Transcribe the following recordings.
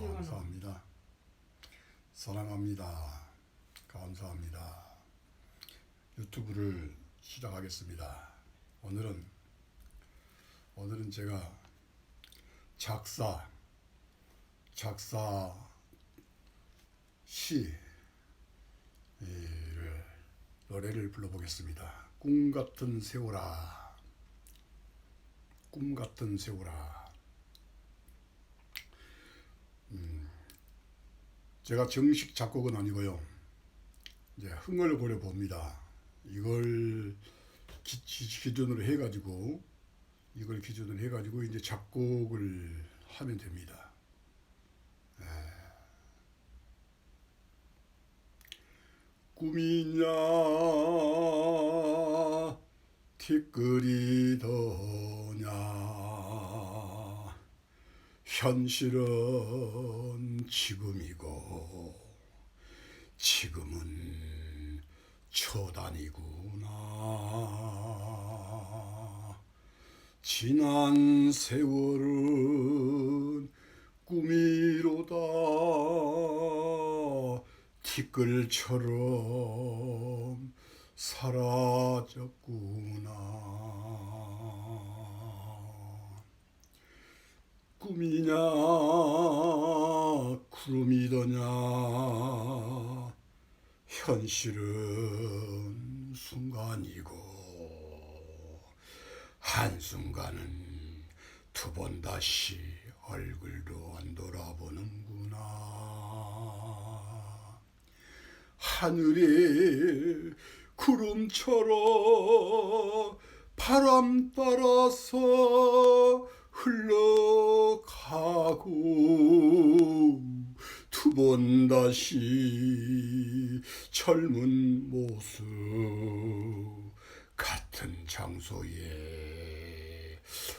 감사합니다. 사랑합니다. 감사합니다. 유튜브를 시작하겠습니다. 오늘은 오늘은 제가 작사 작사 시를 노래를 불러보겠습니다. 꿈 같은 세월아, 꿈 같은 세월아. 제가 정식 작곡은 아니고요. 이제 흥을 고려 봅니다. 이걸 기, 기- 기준으로 해가지고 이걸 기준으로 해가지고 이제 작곡을 하면 됩니다. 에. 꿈이냐 티끌이 더냐 현실은 지금이고 지금은 초단이구나. 지난 세월은 꿈이로다. 티끌처럼 사라졌구나 꿈이냐? 구름이더냐? 현실은 순간이고 한순간은 두 번 다시 얼굴도 안 돌아보는구나. 하늘에 구름처럼 바람 따라서 흘러가고 두 번 다시 젊은 모습 같은 장소에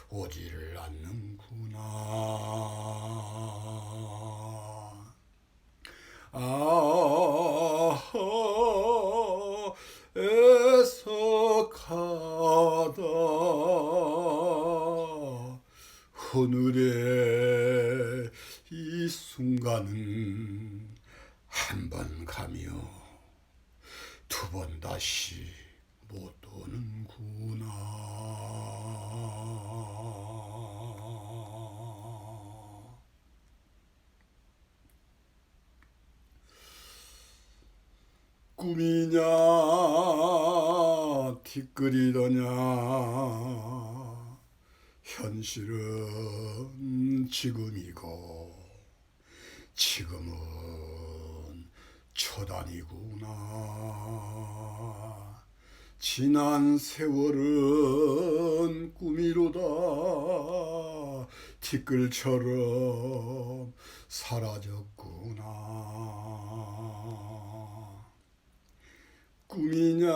오지를 않는구나. 아 오늘의 이 순간은 한 번 가며 두 번 다시 못 오는구나. 꿈이냐 티끌이더냐 현실은 지금이고 지금은 초단이구나. 지난 세월은 꿈이로다. 티끌처럼 사라졌구나. 꿈이냐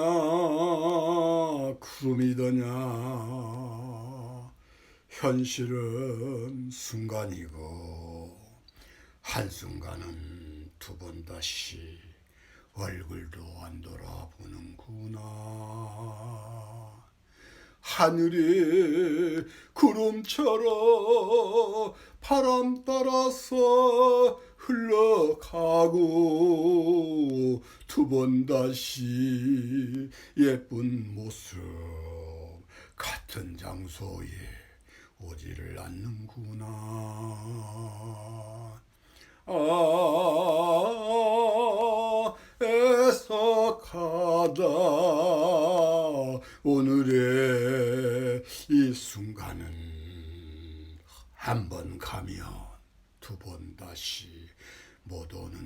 구름이더냐 현실은 순간이고 한순간은 두 번 다시 얼굴도 안 돌아보는구나. 하늘에 구름처럼 바람 따라서 흘러가고 두 번 다시 예쁜 모습 같은 장소에 오지를 않는구나. 아, 애석하다. 오늘의 이 순간은 한 번 가면 두 번 다시 못 오는구나.